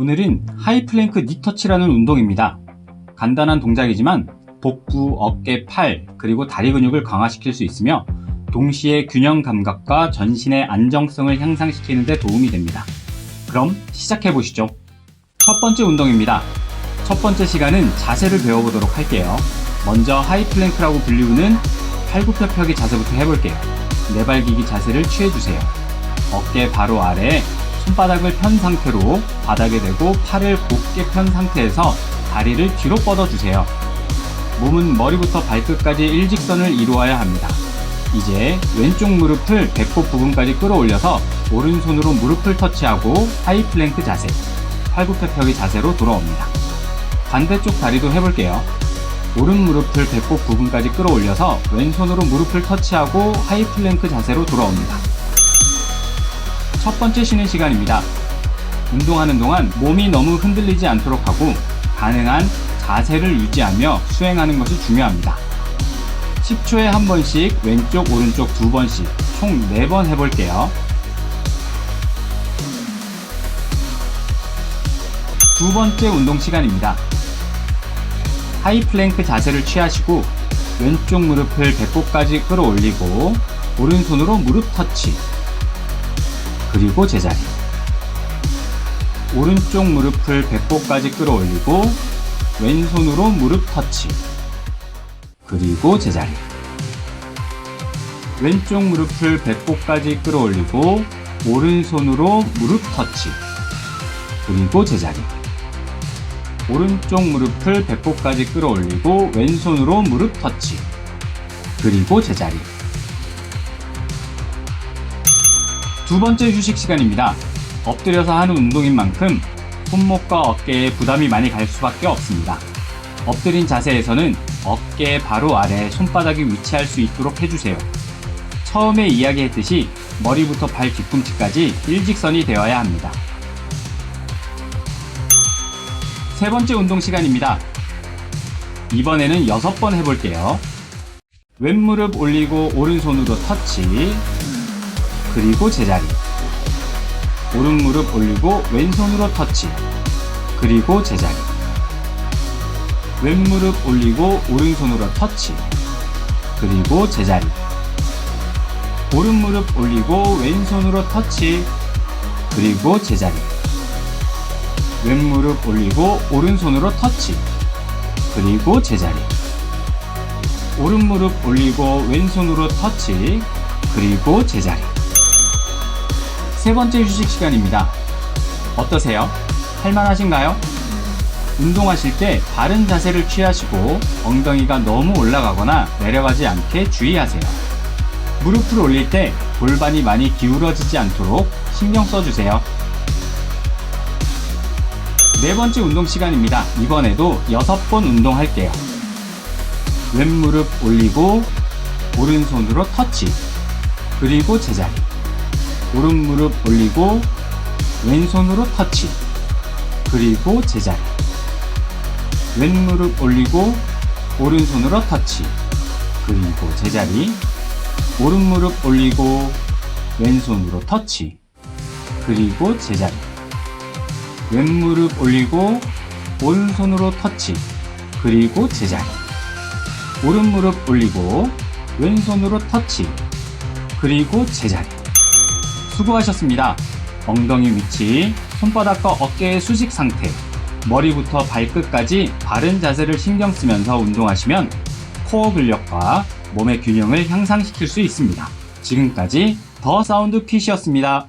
오늘은 하이플랭크 니터치라는 운동입니다. 간단한 동작이지만 복부, 어깨, 팔, 그리고 다리 근육을 강화시킬 수 있으며 동시에 균형 감각과 전신의 안정성을 향상시키는 데 도움이 됩니다. 그럼 시작해 보시죠. 첫 번째 운동입니다. 첫 번째 시간은 자세를 배워보도록 할게요. 먼저 하이플랭크라고 불리우는 팔굽혀펴기 자세부터 해볼게요. 네발기기 자세를 취해주세요. 어깨 바로 아래에 손바닥을 편 상태로 바닥에 대고 팔을 곧게 편 상태에서 다리를 뒤로 뻗어주세요. 몸은 머리부터 발끝까지 일직선을 이루어야 합니다. 이제 왼쪽 무릎을 배꼽 부분까지 끌어올려서 오른손으로 무릎을 터치하고 하이 플랭크 자세, 팔굽혀펴기 자세로 돌아옵니다. 반대쪽 다리도 해볼게요. 오른 무릎을 배꼽 부분까지 끌어올려서 왼손으로 무릎을 터치하고 하이 플랭크 자세로 돌아옵니다. 첫 번째 쉬는 시간입니다. 운동하는 동안 몸이 너무 흔들리지 않도록 하고 가능한 자세를 유지하며 수행하는 것이 중요합니다. 10초에 한 번씩 왼쪽, 오른쪽 두 번씩 총 4번 해볼게요. 두 번째 운동 시간입니다. 하이플랭크 자세를 취하시고 왼쪽 무릎을 배꼽까지 끌어올리고 오른손으로 무릎 터치 그리고 제자리. 오른쪽 무릎을 배꼽까지 끌어올리고 왼손으로 무릎 터치. 그리고 제자리. 왼쪽 무릎을 배꼽까지 끌어올리고 오른손으로 무릎 터치. 그리고 제자리. 오른쪽 무릎을 배꼽까지 끌어올리고 왼손으로 무릎 터치. 그리고 제자리 두 번째 휴식 시간입니다. 엎드려서 하는 운동인 만큼 손목과 어깨에 부담이 많이 갈 수밖에 없습니다. 엎드린 자세에서는 어깨 바로 아래 손바닥이 위치할 수 있도록 해주세요. 처음에 이야기했듯이 머리부터 발 뒤꿈치까지 일직선이 되어야 합니다. 세 번째 운동 시간입니다. 이번에는 여섯 번 해볼게요. 왼무릎 올리고 오른손으로 터치, 그리고 제자리. 오른 무릎 올리고 왼손으로 터치. 그리고 제자리. 왼무릎 올리고 오른손으로 터치. 그리고 제자리. 오른 무릎 올리고 왼손으로 터치. 그리고 제자리. 왼무릎 올리고 오른손으로 터치. 그리고 제자리. 오른 무릎 올리고 왼손으로 터치. 그리고 제자리. 세 번째 휴식 시간입니다. 어떠세요? 할만하신가요? 운동하실 때 바른 자세를 취하시고 엉덩이가 너무 올라가거나 내려가지 않게 주의하세요. 무릎을 올릴 때 골반이 많이 기울어지지 않도록 신경 써주세요. 네 번째 운동 시간입니다. 이번에도 여섯 번 운동할게요. 왼무릎 올리고 오른손으로 터치 그리고 제자리 오른 무릎 올리고 왼손으로 터치. 그리고 제자리. 왼무릎 올리고 오른손으로 터치. 그리고 제자리. 오른 무릎 올리고 왼손으로 터치. 그리고 제자리. 왼무릎 올리고 오른손으로 터치. 그리고 제자리. 오른 무릎 올리고 왼손으로 터치. 그리고 제자리 수고하셨습니다. 엉덩이 위치, 손바닥과 어깨의 수직 상태, 머리부터 발끝까지 바른 자세를 신경 쓰면서 운동하시면 코어 근력과 몸의 균형을 향상시킬 수 있습니다. 지금까지 더 사운드 핏이었습니다.